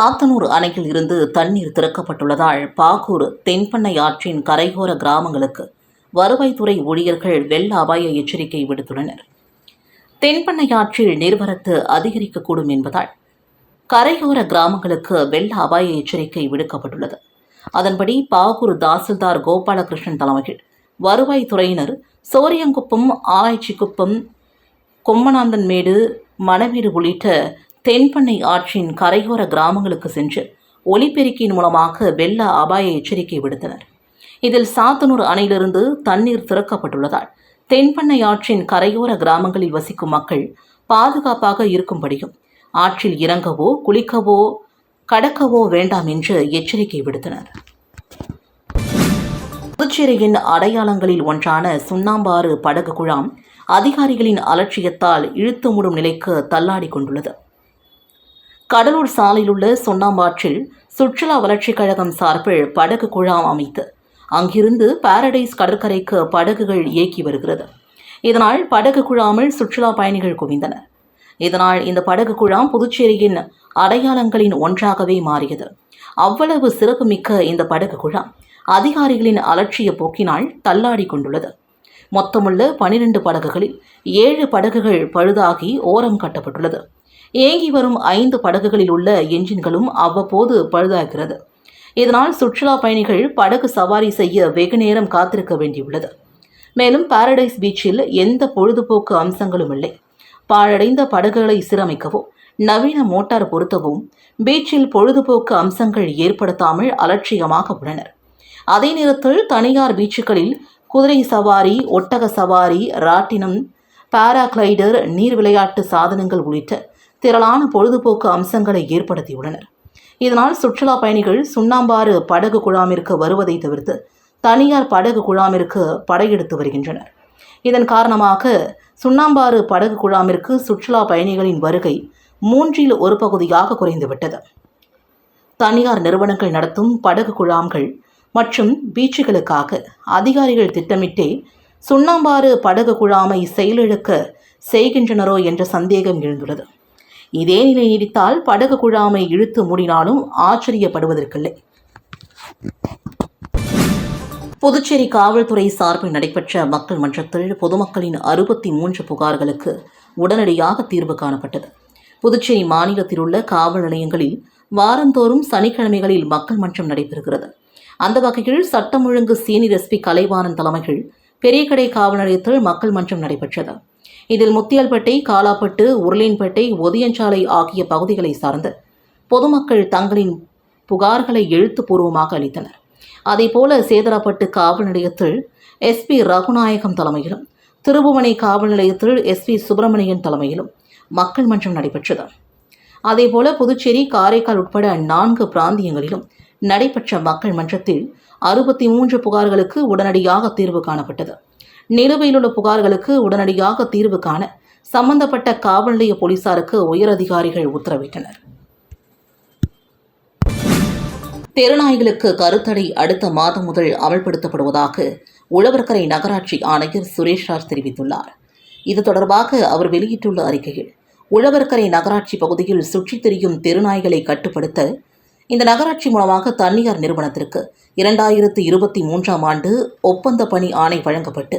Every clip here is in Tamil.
சாத்தனூர் அணையில் இருந்து தண்ணீர் திறக்கப்பட்டுள்ளதால் பாகூர் தென்பண்ணை ஆற்றின் கரையோர கிராமங்களுக்கு வருவாய்த்துறை ஊழியர்கள் வெள்ள அபாய எச்சரிக்கை விடுத்துள்ளனர். தென்பண்ணை ஆற்றில் நீர்வரத்து அதிகரிக்கக்கூடும் என்பதால் கரையோர கிராமங்களுக்கு வெள்ள அபாய எச்சரிக்கை விடுக்கப்பட்டுள்ளது. அதன்படி பாகூர் தாசில்தார் கோபாலகிருஷ்ணன் தலைமையில் வருவாய்த்துறையினர் சோரியங்குப்பம் ஆராய்ச்சிக்குப்பம் கொம்மனாந்தன்மேடு மணவீடு உள்ளிட்ட தென்பண்ணை ஆற்றின் கரையோர கிராமங்களுக்கு சென்று ஒலிபெருக்கியின் மூலமாக வெள்ள அபாய எச்சரிக்கை விடுத்தனர். இதில் சாத்தனூர் அணையிலிருந்து தண்ணீர் திறக்கப்பட்டுள்ளதால் தென்பண்ணை ஆற்றின் கரையோர கிராமங்களில் வசிக்கும் மக்கள் பாதுகாப்பாக இருக்கும்படியும் ஆற்றில் இறங்கவோ குளிக்கவோ கடக்கவோ வேண்டாம் என்று எச்சரிக்கை விடுத்தனர். புதுச்சேரியின் அடையாளங்களில் ஒன்றான சுண்ணாம்பாறு படகு குழாம் அதிகாரிகளின் அலட்சியத்தால் இழுத்து மூடும் நிலைக்கு தள்ளாடி கொண்டுள்ளது. கடலூர் சாலையில் உள்ள சொன்னாம்பாற்றில் சுற்றுலா வளர்ச்சிக் கழகம் சார்பில் படகு குழாம் அமைத்து அங்கிருந்து பாரடைஸ் கடற்கரைக்கு படகுகள் இயக்கி வருகிறது. இதனால் படகு குழாமில் சுற்றுலா பயணிகள் குவிந்தனர். இதனால் இந்த படகு குழாம் புதுச்சேரியின் அடையாளங்களின் ஒன்றாகவே மாறியது. அவ்வளவு சிறப்புமிக்க இந்த படகு குழாம் அதிகாரிகளின் அலட்சிய போக்கினால் தள்ளாடி கொண்டுள்ளது. மொத்தமுள்ள பனிரெண்டு படகுகளில் ஏழு படகுகள் பழுதாகி ஓரம் கட்டப்பட்டுள்ளது. ஏங்கி வரும் ஐந்து படகுகளில் உள்ள என்ஜின்களும் அவ்வப்போது பழுதாகிறது. இதனால் சுற்றுலா பயணிகள் படகு சவாரி செய்ய வெகு நேரம் காத்திருக்க வேண்டியுள்ளது. மேலும் பாரடைஸ் பீச்சில் எந்த பொழுதுபோக்கு அம்சங்களும் இல்லை. பாழடைந்த படகுகளை சீரமைக்கவோ நவீன மோட்டார் பொருத்தவும் பீச்சில் பொழுதுபோக்கு அம்சங்கள் ஏற்படுத்தாமல் அலட்சியமாக உள்ளனர். அதே நேரத்தில் தனியார் பீச்சுகளில் குதிரை சவாரி ஒட்டக சவாரி ராட்டினம் பாராகிளைடர் நீர் விளையாட்டு சாதனங்கள் உள்ளிட்ட திரளான பொழுதுபோக்கு அம்சங்களை ஏற்படுத்தியுள்ளனர். இதனால் சுற்றுலா பயணிகள் சுண்ணாம்பாறு படகு குழாமிற்கு வருவதை தவிர்த்து தனியார் படகு குழாமிற்கு படையெடுத்து வருகின்றனர். இதன் காரணமாக சுண்ணாம்பாறு படகு குழாமிற்கு சுற்றுலா பயணிகளின் வருகை மூன்றில் ஒரு பகுதியாக குறைந்துவிட்டது. தனியார் நிறுவனங்கள் நடத்தும் படகு குழாம்கள் மற்றும் பீச்சுகளுக்காக அதிகாரிகள் திட்டமிட்டே சுண்ணாம்பாறு படகு குழாமை செயலிழக்க செய்கின்றனரோ என்ற சந்தேகம் எழுந்துள்ளது. இதே நிலை நீடித்தால் படகு குழாமை இழுத்து மூடினாலும் ஆச்சரியப்படுவதற்கில்லை. புதுச்சேரி காவல்துறை சார்பில் நடைபெற்ற மக்கள் மன்றத்தில் பொதுமக்களின் அறுபத்தி மூன்று புகார்களுக்கு உடனடியாக தீர்வு காணப்பட்டது. புதுச்சேரி மாநிலத்தில் உள்ள காவல் நிலையங்களில் வாரந்தோறும் சனிக்கிழமைகளில் மக்கள் மன்றம் நடைபெறுகிறது. அந்த வகையில் சட்டம் ஒழுங்கு சீனியர் எஸ்பி கலைவாணன் தலைமையில் பெரியகடை காவல் நிலையத்தில் மக்கள் மன்றம் நடைபெற்றது. இதில் முத்தியால்பேட்டை காலாப்பட்டு உருளின்பேட்டை ஒதியஞ்சாலை ஆகிய பகுதிகளை சார்ந்து பொதுமக்கள் தங்களின் புகார்களை எழுத்துப்பூர்வமாக அளித்தனர். அதேபோல சேதராப்பட்டு காவல் நிலையத்தில் எஸ்பி ரகுநாயகம் தலைமையிலும் திருபுவனை காவல் நிலையத்தில் எஸ்பி சுப்பிரமணியன் தலைமையிலும் மக்கள் மன்றம் நடைபெற்றது. அதேபோல புதுச்சேரி காரைக்கால் உட்பட நான்கு பிராந்தியங்களிலும் நடைபெற்ற மக்கள் மன்றத்தில் அறுபத்தி மூன்று புகார்களுக்கு உடனடியாக தீர்வு காணப்பட்டது. நிலுவையிலுள்ள புகார்களுக்கு உடனடியாக தீர்வு காண சம்பந்தப்பட்ட காவல் நிலைய போலீசாருக்கு உயரதிகாரிகள் உத்தரவிட்டனர். தெருநாய்களுக்கு கருத்தடை அடுத்த மாதம் முதல் அமல்படுத்தப்படுவதாக உழவர்கரை நகராட்சி ஆணையர் சுரேஷார் தெரிவித்துள்ளார். இது தொடர்பாக அவர் வெளியிட்டுள்ள அறிக்கையில் உழவர்கரை நகராட்சி பகுதியில் சுற்றித் திரியும் தெருநாய்களை கட்டுப்படுத்த இந்த நகராட்சி மூலமாக தனியார் நிறுவனத்திற்கு இரண்டாயிரத்து இருபத்தி மூன்றாம் ஆண்டு ஒப்பந்த பணி ஆணை வழங்கப்பட்டு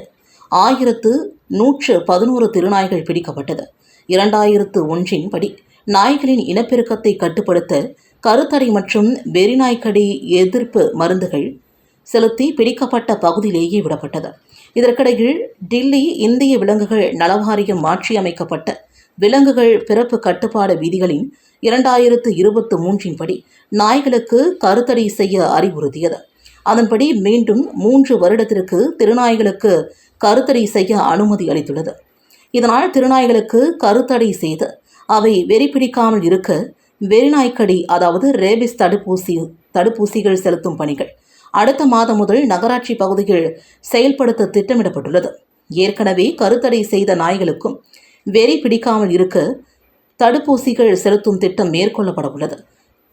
ஆயிரத்து நூற்று பதினோரு திருநாய்கள் பிடிக்கப்பட்டது. இரண்டாயிரத்து ஒன்றின் படி நாய்களின் இனப்பெருக்கத்தை கட்டுப்படுத்த கருத்தடை மற்றும் வெறிநாய்க்கடி எதிர்ப்பு மருந்துகள் செலுத்தி பிடிக்கப்பட்ட பகுதியிலேயே விடப்பட்டது. இதற்கிடையில் டில்லி இந்திய விலங்குகள் நலவாரியம் மாற்றியமைக்கப்பட்ட விலங்குகள் பிறப்பு கட்டுப்பாடு விதிகளின் இரண்டாயிரத்து இருபத்து மூன்றின் படி நாய்களுக்கு கருத்தடை செய்ய அறிவுறுத்தியது. அதன்படி மீண்டும் மூன்று வருடத்திற்கு திருநாய்களுக்கு கருத்தடை செய்ய அனுமதி அளித்துள்ளது. இதனால் திருநாய்களுக்கு கருத்தடை செய்து அவை வெறி பிடிக்காமல் இருக்க வெறிநாய்க்கடி அதாவது ரேபிஸ் தடுப்பூசி தடுப்பூசிகள் செலுத்தும் பணிகள் அடுத்த மாதம் முதல் நகராட்சி பகுதியில் செயல்படுத்த திட்டமிடப்பட்டுள்ளது. ஏற்கனவே கருத்தடை செய்த நாய்களுக்கும் வெறி பிடிக்காமல் இருக்க தடுப்பூசிகள் செலுத்தும் திட்டம் மேற்கொள்ளப்பட உள்ளது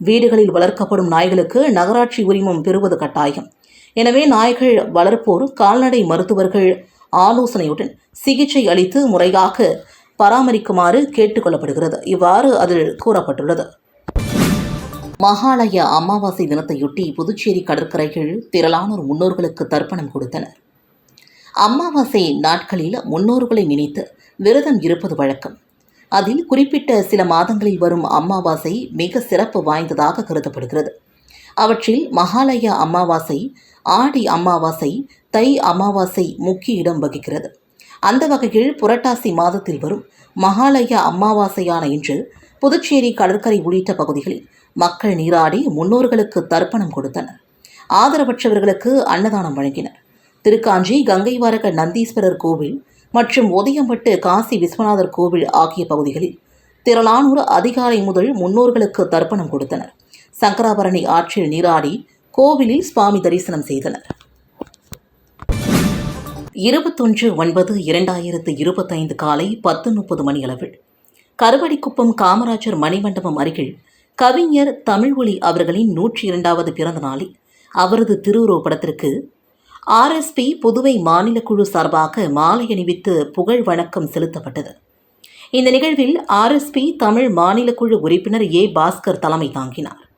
வீடுகளில் வளர்க்கப்படும் நாய்களுக்கு நகராட்சி உரிமம் பெறுவது கட்டாயம். எனவே நாய்கள் வளர்ப்போர் கால்நடை மருத்துவர்கள் ஆலோசனையுடன் சிகிச்சை அளித்து முறையாக பராமரிக்குமாறு கேட்டுக்கொள்ளப்படுகிறது. இவ்வாறு அதில் கூறப்பட்டுள்ளது. மகாலய அமாவாசை தினத்தையொட்டி புதுச்சேரி கடற்கரைகள் திரளானோர் முன்னோர்களுக்கு தர்ப்பணம் கொடுத்தனர். அமாவாசை நாட்களில் முன்னோர்களை நினைத்து விரதம் இருப்பது வழக்கம். அதில் குறிப்பிட்ட சில மாதங்களில் வரும் அமாவாசை மிக சிறப்பு வாய்ந்ததாக கருதப்படுகிறது. அவற்றில் மகாலய அமாவாசை ஆடி அமாவாசை தை அமாவாசை முக்கிய இடம் வகிக்கிறது. அந்த வகையில் புரட்டாசி மாதத்தில் வரும் மகாலய அமாவாசையான இன்று புதுச்சேரி கடற்கரை உள்ளிட்ட பகுதிகளில் மக்கள் நீராடி முன்னோர்களுக்கு தர்ப்பணம் கொடுத்தனர். ஆதரவற்றவர்களுக்கு அன்னதானம் வழங்கினர். திருக்காஞ்சி கங்கைவாரக நந்தீஸ்வரர் கோவில் மற்றும் ஒதியம்பட்டு காசி விஸ்வநாதர் கோவில் ஆகிய பகுதிகளில் திரளானோர் அதிகாலை முதல் முன்னோர்களுக்கு தர்ப்பணம் கொடுத்தனர். சங்கராபரணி ஆற்றில் நீராடி கோவிலில் சுவாமி தரிசனம் செய்தனர். இருபத்தொன்று ஒன்பது இரண்டாயிரத்து இருபத்தைந்து காலை பத்து முப்பது மணியளவில் கருவடிக்குப்பம் காமராஜர் மணிமண்டபம் அருகில் கவிஞர் தமிழ்ஒளி அவர்களின் நூற்றி இரண்டாவது பிறந்த நாளில் அவரது திருவுருவப் படத்திற்கு ஆர்எஸ்பி புதுவை மாநில குழு சார்பாக மாலை அணிவித்து புகழ் வணக்கம் செலுத்தப்பட்டது. இந்த நிகழ்வில் ஆர்எஸ்பி தமிழ் மாநில குழு உறுப்பினர் ஏ. பாஸ்கர் தலைமை தாங்கினார்.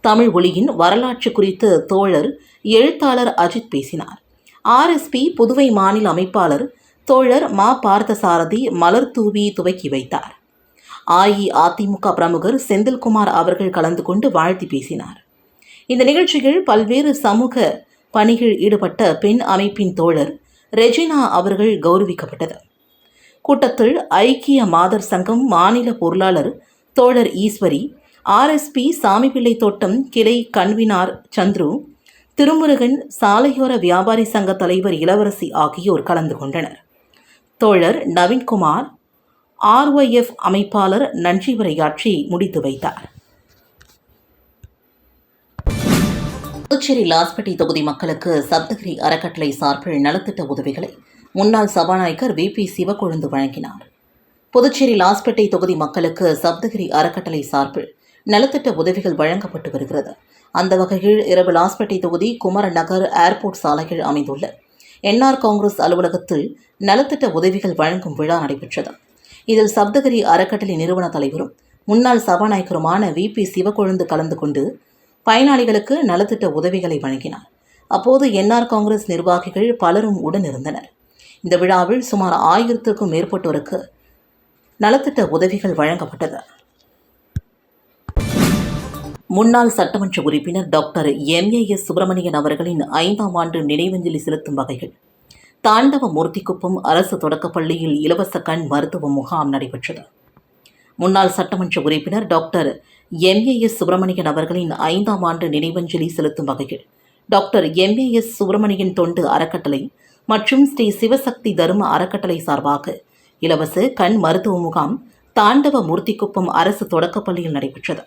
தமிழ் ஒளியின் வரலாற்று குறித்து தோழர் எழுத்தாளர் அஜித் பேசினார். ஆர்எஸ்பி புதுவை மாநில அமைப்பாளர் தோழர் மா. பார்த்தசாரதி மலர் தூவி துவக்கி வைத்தார். அஇஅதிமுக பிரமுகர் செந்தில்குமார் அவர்கள் கலந்து கொண்டு வாழ்த்தி பேசினார். இந்த நிகழ்ச்சியில் பல்வேறு சமூக பணியில் ஈடுபட்ட பெண் அமைப்பின் தோழர் ரெஜினா அவர்கள் கௌரவிக்கப்பட்டது. கூட்டத்தில் ஐக்கிய மாதர் சங்கம் மாநில பொருளாளர் தோழர் ஈஸ்வரி ஆர்எஸ்பி சாமிப்பிள்ளை தோட்டம் கிளை கன்வினார் சந்துரு திருமுருகன் சாலையோர வியாபாரி சங்க தலைவர் இளவரசி ஆகியோர் கலந்து கொண்டனர். தோழர் நவீன்குமார் ஆர்ஒய்எஃப் அமைப்பாளர் நன்றி உரையாற்றி முடித்து வைத்தார். புதுச்சேரி லாஸ்பேட்டை தொகுதி மக்களுக்கு சப்தகிரி அறக்கட்டளை சார்பில் நலத்திட்ட உதவிகளை முன்னாள் சபாநாயகர் வி பி சிவக்கொழுந்து வழங்கினார். புதுச்சேரி லாஸ்பேட்டை தொகுதி மக்களுக்கு சப்தகிரி அறக்கட்டளை சார்பில் நலத்திட்ட உதவிகள் வழங்கப்பட்டு வருகிறது. அந்த வகையில் இரவு லாஸ்பேட்டை தொகுதி குமரன் நகர் ஏர்போர்ட் சாலையில் அமைந்துள்ள என்ஆர் காங்கிரஸ் அலுவலகத்தில் நலத்திட்ட உதவிகள் வழங்கும் விழா நடைபெற்றது. இதில் சப்தகிரி அறக்கட்டளை நிறுவன தலைவரும் முன்னாள் சபாநாயகருமான வி பி சிவக்கொழுந்து கலந்து கொண்டு பயனாளிகளுக்கு நலத்திட்ட உதவிகளை வழங்கினார். அப்போது என்ஆர் காங்கிரஸ் நிர்வாகிகள் பலரும் உடனிருந்தனர். இந்த விழாவில் சுமார் ஆயிரத்திற்கும் மேற்பட்டோருக்கு நலத்திட்ட உதவிகள் வழங்கப்பட்டது. முன்னாள் சட்டமன்ற உறுப்பினர் டாக்டர் எம்ஏஎஸ் சுப்பிரமணியன் அவர்களின் ஐந்தாம் ஆண்டு நினைவஞ்சலி செலுத்தும் வகையில் தாண்டவ மூர்த்திக்குப்பம் அரசு தொடக்கப்பள்ளியில் இலவச கண் மருத்துவ முகாம் நடைபெற்றது. முன்னாள் சட்டமன்ற உறுப்பினர் டாக்டர் எம்ஏஎஸ் சுப்பிரமணியன் அவர்களின் ஐந்தாம் ஆண்டு நினைவஞ்சலி செலுத்தும் வகையில் டாக்டர் எம்ஏஎஸ் சுப்பிரமணியன் தொண்டு அறக்கட்டளை மற்றும் ஸ்ரீ சிவசக்தி தர்ம அறக்கட்டளை சார்பாக இலவச கண் மருத்துவ முகாம் தாண்டவ மூர்த்திக்குப்பம் அரசு தொடக்கப்பள்ளியில் நடைபெற்றது.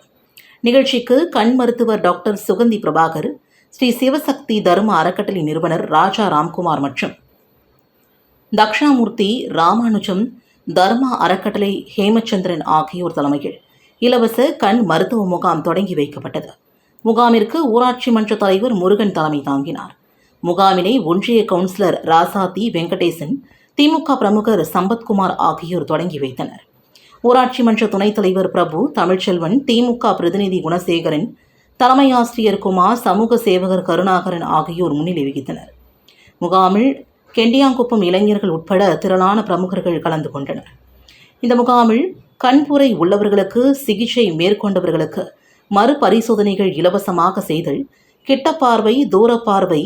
நிகழ்ச்சிக்கு கண் மருத்துவர் டாக்டர் சுகந்தி பிரபாகர் ஸ்ரீ சிவசக்தி தர்ம அறக்கட்டளை நிறுவனர் ராஜா ராம்குமார் மற்றும் தக்ஷணாமூர்த்தி ராமானுஜம் தர்மா அறக்கட்டளை ஹேமச்சந்திரன் ஆகியோர் தலைமையில் இலவச கண் மருத்துவ முகாம் தொடங்கி வைக்கப்பட்டது. முகாமிற்கு ஊராட்சி மன்ற தலைவர் முருகன் தலைமை தாங்கினார். முகாமினை ஒன்றிய கவுன்சிலர் ராசாத்தி வெங்கடேசன் திமுக பிரமுகர் சம்பத்குமார் ஆகியோர் தொடங்கி வைத்தனர். ஊராட்சி மன்ற துணைத் தலைவர் பிரபு தமிழ்ச்செல்வன் திமுக பிரதிநிதி குணசேகரன் தலைமை ஆசிரியர் குமார் சமூக சேவகர் கருணாகரன் ஆகியோர் முன்னிலை வகித்தனர். முகாமில் கெண்டியாங்குப்பம் இளைஞர்கள் உட்பட திரளான பிரமுகர்கள் கலந்து கொண்டனர். இந்த முகாமில் கண்புரை உள்ளவர்களுக்கு சிகிச்சை மேற்கொண்டவர்களுக்கு மறுபரிசோதனைகள் இலவசமாக செய்தல் கிட்டப்பார்வை தூரப்பார்வை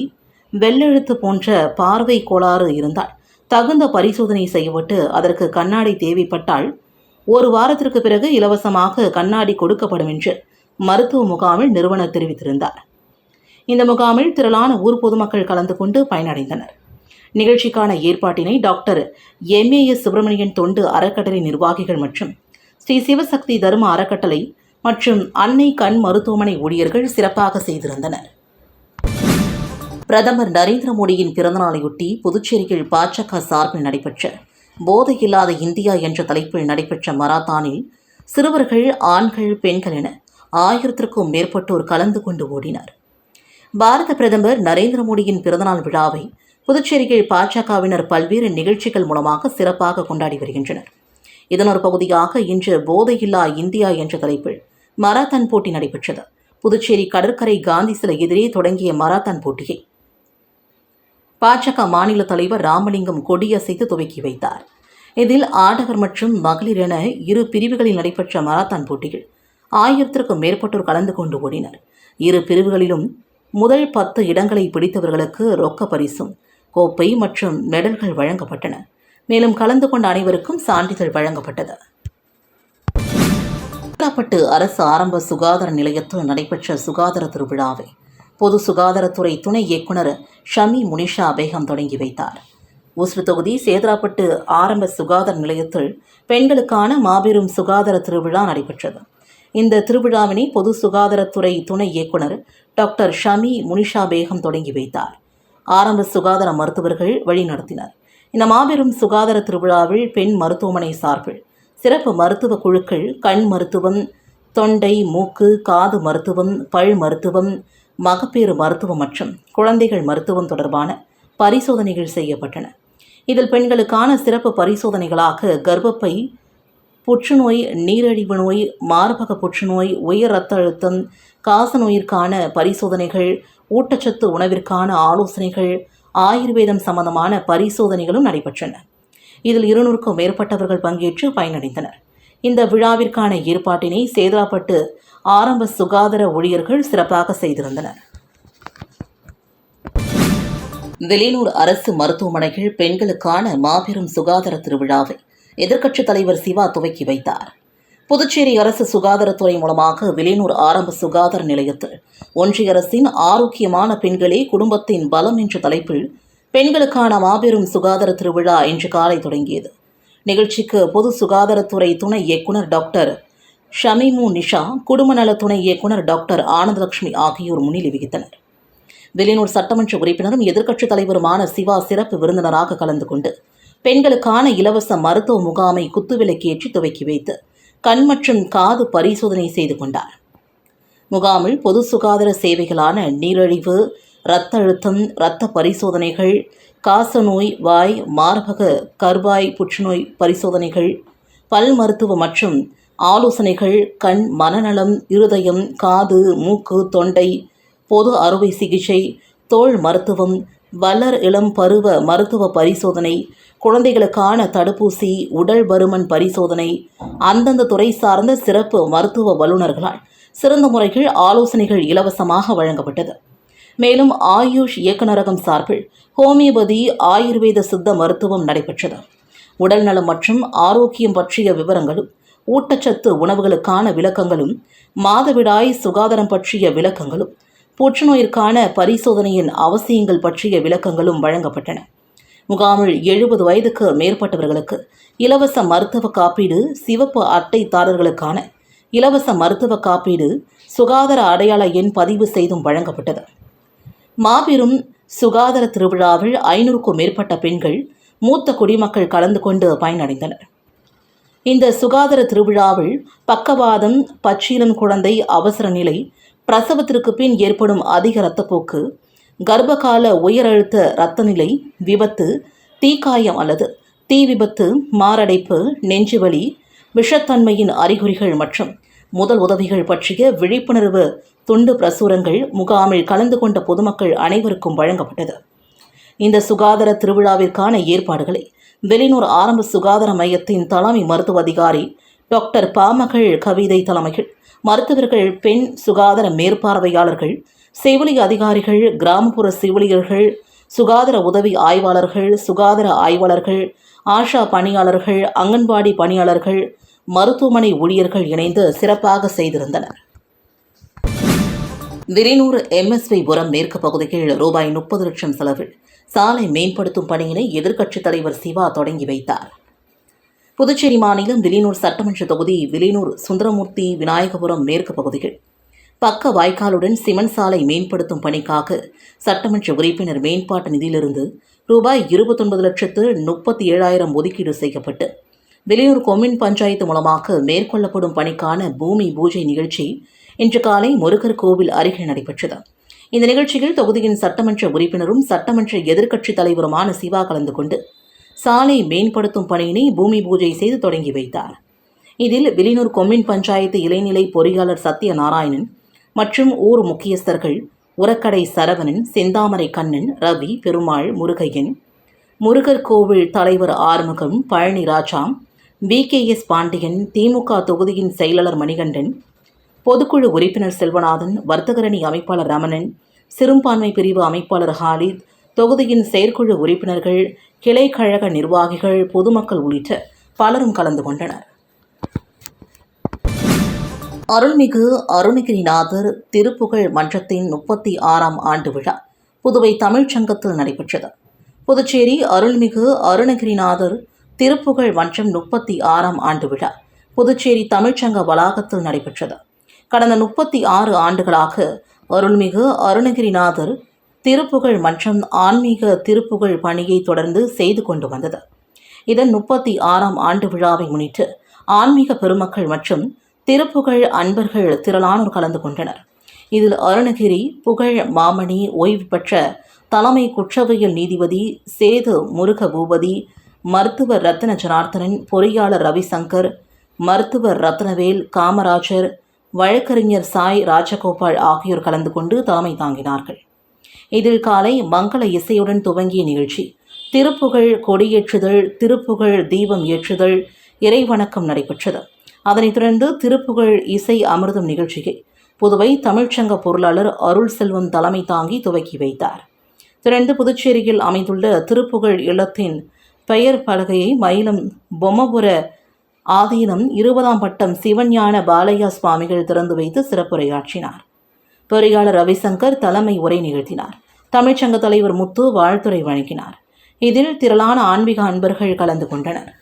வெள்ளெழுத்து போன்ற பார்வை கோளாறு இருந்தால் தகுந்த பரிசோதனை செய்யப்பட்டு அதற்கு கண்ணாடி தேவைப்பட்டால் ஒரு வாரத்திற்கு பிறகு இலவசமாக கண்ணாடி கொடுக்கப்படும் என்று மருத்துவ முகாமில் நிறுவனர் தெரிவித்திருந்தார். இந்த முகாமில் திரளான ஊர் பொதுமக்கள் கலந்து கொண்டு பயனடைந்தனர். நிகழ்ச்சிக்கான ஏற்பாட்டினை டாக்டர் எம்ஏஎஸ் சுப்பிரமணியன் தொண்டு அறக்கட்டளை நிர்வாகிகள் மற்றும் ஸ்ரீ சிவசக்தி தர்ம அறக்கட்டளை மற்றும் அன்னை கண் மருத்துவமனை ஊழியர்கள் சிறப்பாக செய்திருந்தனர். பிரதமர் நரேந்திர மோடியின் பிறந்தநாளையொட்டி புதுச்சேரியில் பாஜக சார்பில் நடைபெற்ற போதையில்லாத இந்தியா என்ற தலைப்பில் நடைபெற்ற மராத்தானில் சிறுவர்கள் ஆண்கள் பெண்கள் என ஆயிரத்திற்கும் மேற்பட்டோர் கலந்து கொண்டு ஓடினர். பாரத பிரதமர் நரேந்திர மோடியின் பிறந்தநாள் விழாவை புதுச்சேரியில் பாஜகவினர் பல்வேறு நிகழ்ச்சிகள் மூலமாக சிறப்பாக கொண்டாடி வருகின்றனர். இதன் ஒரு பகுதியாக இன்று போதையில்லா இந்தியா என்ற தலைப்பில் மராத்தான் போட்டி நடைபெற்றது. புதுச்சேரி கடற்கரை காந்தி சிலை எதிரே தொடங்கிய மராத்தான் போட்டியை பாஜக மாநில தலைவர் ராமலிங்கம் கொடியசைத்து துவக்கி வைத்தார். இதில் ஆடவர் மற்றும் மகளிர் என இரு பிரிவுகளில் நடைபெற்ற மராத்தான் போட்டியில் ஆயிரத்திற்கும் மேற்பட்டோர் கலந்து கொண்டு ஓடினர். இரு பிரிவுகளிலும் முதல் பத்து இடங்களை பிடித்தவர்களுக்கு ரொக்க பரிசும் கோப்பை மற்றும் மெடல்கள் வழங்கப்பட்டன. மேலும் கலந்து கொண்ட அனைவருக்கும் சான்றிதழ் வழங்கப்பட்டது. பட்டு அரசு ஆரம்ப சுகாதார நிலையத்தில் நடைபெற்ற சுகாதார திருவிழாவை பொது சுகாதாரத்துறை துணை இயக்குனர் ஷமி முனிஷா பேகம் தொடங்கி வைத்தார். ஊசுடு தொகுதி சேதராப்பட்டு ஆரம்ப சுகாதார நிலையத்தில் பெண்களுக்கான மாபெரும் சுகாதார திருவிழா நடைபெற்றது. இந்த திருவிழாவினை பொது சுகாதாரத்துறை துணை இயக்குனர் டாக்டர் ஷமி முனிஷா பேகம் தொடங்கி வைத்தார். ஆரம்ப சுகாதார மருத்துவர்கள் வழிநடத்தினர். இந்த மாபெரும் சுகாதார திருவிழாவில் பெண் மருத்துவமனை சார்பில் சிறப்பு மருத்துவ குழுக்கள் கண் மருத்துவம் தொண்டை மூக்கு காது மருத்துவம் பல் மருத்துவம் மகப்பேறு மருத்துவம் மற்றும் குழந்தைகள் மருத்துவம் தொடர்பான பரிசோதனைகள் செய்யப்பட்டன. இதில் பெண்களுக்கான சிறப்பு பரிசோதனைகளாக கர்ப்பப்பை புற்றுநோய் நீரிழிவு நோய் மார்பக புற்றுநோய் உயர் இரத்த அழுத்தம் காசநோயிற்கான பரிசோதனைகள் ஊட்டச்சத்து உணவிற்கான ஆலோசனைகள் ஆயுர்வேதம் சம்பந்தமான பரிசோதனைகளும் நடைபெற்றன. இதில் இருநூறுக்கும் மேற்பட்டவர்கள் பங்கேற்று பயனடைந்தனர். இந்த விழாவிற்கான ஏற்பாட்டினை சேதராப்பட்டு ஆரம்ப சுகாதார ஊழியர்கள் சிறப்பாக செய்திருந்தனர். வெளியூர் அரசு மருத்துவமனையில் பெண்களுக்கான மாபெரும் சுகாதார திருவிழாவை எதிர்க்கட்சித் தலைவர் சிவா துவக்கி வைத்தார். புதுச்சேரி அரசு சுகாதாரத்துறை மூலமாக வெளியூர் ஆரம்ப சுகாதார நிலையத்தில் ஒன்றிய அரசின் ஆரோக்கியமான பெண்களே குடும்பத்தின் பலம் என்ற தலைப்பில் பெண்களுக்கான மாபெரும் சுகாதார திருவிழா இன்று காலை தொடங்கியது. நிகழ்ச்சிக்கு பொது சுகாதாரத்துறை துணை இயக்குனர் டாக்டர் ஷமிமு நிஷா குடும்ப நல துணை இயக்குனர் டாக்டர் ஆனந்தலட்சுமி ஆகியோர் முன்னிலை வகித்தனர். வெளியூர் சட்டமன்ற உறுப்பினரும் எதிர்க்கட்சித் தலைவருமான சிவா சிறப்பு விருந்தினராக கலந்து கொண்டு பெண்களுக்கான இலவச மருத்துவ முகாமை குத்துவிலைக்கேற்றி துவக்கி வைத்து கண் மற்றும் காது பரிசோதனை செய்து கொண்டார். முகாமில் பொது சுகாதார சேவைகளான நீரிழிவு இரத்த அழுத்தம் இரத்த பரிசோதனைகள் காசநோய் வாய் மார்பக கர்வாய் புற்றுநோய் பரிசோதனைகள் பல் மருத்துவ மற்றும் ஆலோசனைகள் கண் மனநலம் இருதயம் காது மூக்கு தொண்டை பொது அறுவை சிகிச்சை தோல் மருத்துவம் வளர் இளம் பருவ மருத்துவ பரிசோதனை குழந்தைகளுக்கான தடுப்பூசி உடல் பருமன் பரிசோதனை அந்தந்த துறை சார்ந்த சிறப்பு மருத்துவ வல்லுநர்களால் சிறந்த முறைகள் ஆலோசனைகள் இலவசமாக வழங்கப்பட்டது. மேலும் ஆயுஷ் இயக்குநரகம் சார்பில் ஹோமியோபதி ஆயுர்வேத சித்த மருத்துவம் நடைபெற்றது. உடல்நலம் மற்றும் ஆரோக்கியம் பற்றிய விவரங்களும் ஊட்டச்சத்து உணவுகளுக்கான விளக்கங்களும் மாதவிடாய் சுகாதாரம் பற்றிய விளக்கங்களும் புற்றுநோயிற்கான பரிசோதனையின் அவசியங்கள் பற்றிய விளக்கங்களும் வழங்கப்பட்டன. முகாமில் எழுபது வயதுக்கு மேற்பட்டவர்களுக்கு இலவச மருத்துவ காப்பீடு சிவப்பு அட்டைதாரர்களுக்கான இலவச மருத்துவ காப்பீடு சுகாதார அடையாள எண் பதிவு செய்தும் வழங்கப்பட்டது. மாபெரும் சுகாதார திருவிழாவில் ஐநூறுக்கும் மேற்பட்ட பெண்கள் மூத்த குடிமக்கள் கலந்து கொண்டு பயனடைந்தனர். இந்த சுகாதார திருவிழாவில் பக்கவாதம் பச்சீலம் குழந்தை அவசர நிலை பிரசவத்திற்கு பின் ஏற்படும் அதிக இரத்தப்போக்கு கர்ப்பகால உயர் அழுத்த இரத்த நிலை விபத்து தீக்காயம் அல்லது தீ விபத்து மாரடைப்பு நெஞ்சுவலி விஷத்தன்மையின் அறிகுறிகள் மற்றும் முதல் உதவிகள் பற்றிய விழிப்புணர்வு துண்டு பிரசுரங்கள் முகாமில் கலந்து கொண்ட பொதுமக்கள் அனைவருக்கும் வழங்கப்பட்டது. இந்த சுகாதார திருவிழாவிற்கான ஏற்பாடுகளை வெளிநூர் ஆரம்ப சுகாதார மையத்தின் தலைமை மருத்துவ அதிகாரி டாக்டர் பாமகள் கவிதை தலைமையில் மருத்துவர்கள் பெண் சுகாதார மேற்பார்வையாளர்கள் செவிலி அதிகாரிகள் கிராமப்புற செவிலியர்கள் சுகாதார உதவி ஆய்வாளர்கள் சுகாதார ஆய்வாளர்கள் ஆஷா பணியாளர்கள் அங்கன்வாடி பணியாளர்கள் மருத்துவமனை ஊழியர்கள் இணைந்து சிறப்பாக செய்திருந்தனர். விரினூர் எம்எஸ்விபுரம் மேற்கு பகுதியில் ரூபாய் முப்பது லட்சம் செலவில் சாலை மேம்படுத்தும் பணியினை எதிர்க்கட்சித் தலைவர் சிவா தொடங்கி வைத்தார். புதுச்சேரி மாநிலம் விலினூர் சட்டமன்ற தொகுதி விலினூர் சுந்தரமூர்த்தி விநாயகபுரம் மேற்கு பகுதியில் பக்க வாய்க்காலுடன் சிமெண்ட் சாலை மேம்படுத்தும் பணிக்காக சட்டமன்ற உறுப்பினர் மேம்பாட்டு நிதியிலிருந்து ரூபாய் இருபத்தொன்பது லட்சத்து முப்பத்தி ஏழாயிரம் ஒதுக்கீடு செய்யப்பட்டு வெளியூர் கொம்மின் பஞ்சாயத்து மூலமாக மேற்கொள்ளப்படும் பணிக்கான பூமி பூஜை நிகழ்ச்சி இன்று காலை முருகர் கோவில் அருகே நடைபெற்றது. இந்த நிகழ்ச்சியில் தொகுதியின் சட்டமன்ற உறுப்பினரும் சட்டமன்ற எதிர்க்கட்சித் தலைவருமான சிவா கலந்து கொண்டு சாலை மேம்படுத்தும் பணியினை பூமி பூஜை செய்து தொடங்கி வைத்தார். இதில் விலினூர் கொம்மின் பஞ்சாயத்து இளைநிலை பொறியாளர் சத்யநாராயணன் மற்றும் ஊர் முக்கியஸ்தர்கள் உரக்கடை சரவணன் செந்தாமரை கண்ணன் ரவி பெருமாள் முருகையன் முருகர் கோவில் தலைவர் ஆறுமுகம் பழனி ராஜா எஸ். பாண்டியன் திமுக தொகுதியின் செயலாளர் மணிகண்டன் பொதுக்குழு உறுப்பினர் செல்வநாதன் வர்த்தகரணி அமைப்பாளர் ரமணன் சிறுபான்மை பிரிவு அமைப்பாளர் ஹாலித் தொகுதியின் செயற்குழு உறுப்பினர்கள் கிளை கழக நிர்வாகிகள் பொதுமக்கள் உள்ளிட்ட பலரும் கலந்து கொண்டனர். அருள்மிகு அருணகிரிநாதர் திருப்புகழ் மன்றத்தின் முப்பத்தி ஆறாம் ஆண்டு விழா புதுவை தமிழ்ச்சங்கத்தில் நடைபெற்றது. புதுச்சேரி அருள்மிகு அருணகிரிநாதர் திருப்புகழ் மன்றம் முப்பத்தி ஆறாம் ஆண்டு விழா புதுச்சேரி தமிழ்ச்சங்க வளாகத்தில் நடைபெற்றது. கடந்த முப்பத்தி ஆறு ஆண்டுகளாக அருள்மிகு அருணகிரிநாதர் திருப்புகழ் மன்றம் ஆன்மீக திருப்புகழ் பணியை தொடர்ந்து செய்து கொண்டு வந்தது. இதன் முப்பத்தி ஆறாம் ஆண்டு விழாவை முன்னிட்டு ஆன்மீக பெருமக்கள் மற்றும் திருப்புகழ் அன்பர்கள் திரளானோர் கலந்து கொண்டனர். இதில் அருணகிரி புகழ் மாமணி ஓய்வு பெற்ற தலைமை குற்றவியல் நீதிபதி சேது முருக பூபதி மருத்துவர் ரத்ன ஜனார்த்தனன் பொறியாளர் ரவிசங்கர் மருத்துவர் ரத்னவேல் காமராஜர் வழக்கறிஞர் சாய் ராஜகோபால் ஆகியோர் கலந்து கொண்டு தலைமை தாங்கினார்கள். இதில் காலை மங்கள இசையுடன் துவங்கிய நிகழ்ச்சி திருப்புகழ் கொடியேற்றுதல் திருப்புகழ் தீபம் ஏற்றுதல் இறைவணக்கம் நடைபெற்றது. அதனைத் தொடர்ந்து திருப்புகழ் இசை அமிர்தம் நிகழ்ச்சியை புதுவை தமிழ்ச்சங்க பொருளாளர் அருள் செல்வம் தலைமை தாங்கி துவக்கி வைத்தார். தொடர்ந்து புதுச்சேரியில் அமைந்துள்ள திருப்புகழ் இல்லத்தின் பெயர் பலகையை மயிலம் பொம்மபுர ஆதீனம் இருபதாம் பட்டம் சிவஞான பாலையா சுவாமிகள் திறந்து வைத்து சிறப்புரையாற்றினார். பொறியாளர் ரவிசங்கர் தலைமை உரை நிகழ்த்தினார். தமிழ்ச்சங்க தலைவர் முத்து வாழ்த்துறை வழங்கினார். இதில் திரளான ஆன்மீக அன்பர்கள் கலந்து கொண்டனர்.